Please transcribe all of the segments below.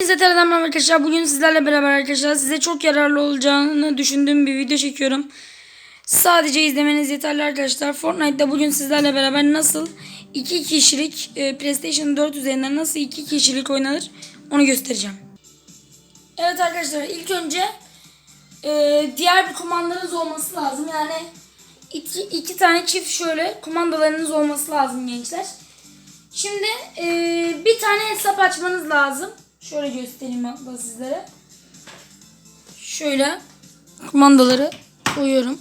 Size tekrardan merhaba arkadaşlar. Bugün sizlerle beraber arkadaşlar size çok yararlı olacağını düşündüğüm bir video çekiyorum. Sadece izlemeniz yeterli arkadaşlar. Fortnite'da bugün sizlerle beraber nasıl iki kişilik e, PlayStation 4 üzerinden nasıl iki kişilik oynanır onu göstereceğim. Evet arkadaşlar ilk önce e, diğer bir kumandanız olması lazım. Yani iki, iki tane çift şöyle kumandalarınız olması lazım gençler. Şimdi e, bir tane hesap açmanız lazım. Şöyle göstereyim hatta sizlere. Şöyle kumandaları koyuyorum.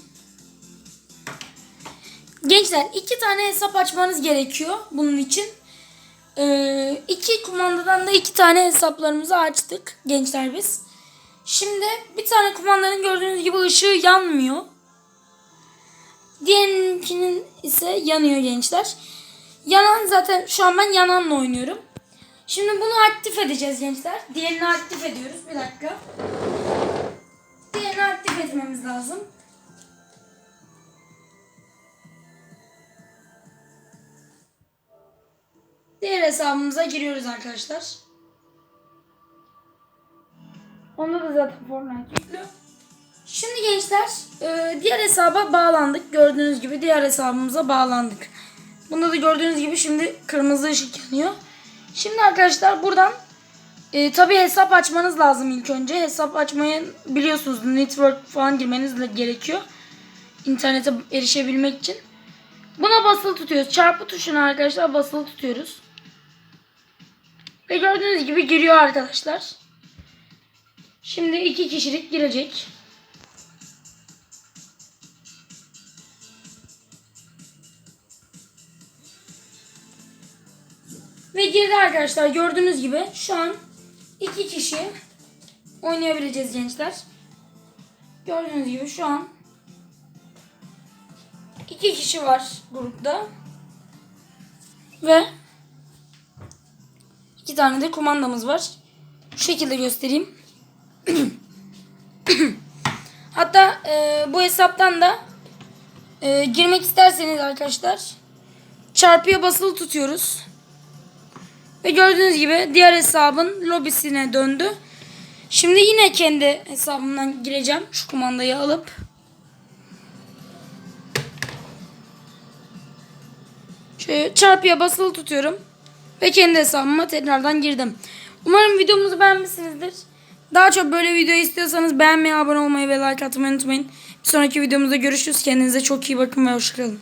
Gençler iki tane hesap açmanız gerekiyor bunun için. Ee, iki kumandadan da iki tane hesaplarımızı açtık gençler biz. Şimdi bir tane kumandanın gördüğünüz gibi ışığı yanmıyor. Diğerininkinin ise yanıyor gençler. Yanan zaten şu an ben yananla oynuyorum. Şimdi bunu aktif edeceğiz gençler. Diğerini aktif ediyoruz. Bir dakika. Diğerini aktif etmemiz lazım. Diğer hesabımıza giriyoruz arkadaşlar. Onda da zaten Fortnite yüklü. Şimdi gençler e, diğer hesaba bağlandık. Gördüğünüz gibi diğer hesabımıza bağlandık. Bunda da gördüğünüz gibi şimdi kırmızı ışık yanıyor. Şimdi arkadaşlar buradan e, tabi hesap açmanız lazım ilk önce. Hesap açmayı biliyorsunuz network falan girmeniz gerekiyor. İnternete erişebilmek için. Buna basılı tutuyoruz. Çarpı tuşuna arkadaşlar basılı tutuyoruz. Ve gördüğünüz gibi giriyor arkadaşlar. Şimdi iki kişilik girecek. Ve girdi arkadaşlar gördüğünüz gibi şu an iki kişi oynayabileceğiz gençler. Gördüğünüz gibi şu an iki kişi var grupta. Ve iki tane de kumandamız var. Şu şekilde göstereyim. Hatta e, bu hesaptan da e, girmek isterseniz arkadaşlar çarpıya basılı tutuyoruz. Ve gördüğünüz gibi diğer hesabın lobisine döndü. Şimdi yine kendi hesabımdan gireceğim. Şu kumandayı alıp. Şöyle çarpıya basılı tutuyorum. Ve kendi hesabıma tekrardan girdim. Umarım videomuzu beğenmişsinizdir. Daha çok böyle video istiyorsanız beğenmeyi, abone olmayı ve like atmayı unutmayın. Bir sonraki videomuzda görüşürüz. Kendinize çok iyi bakın ve hoşçakalın.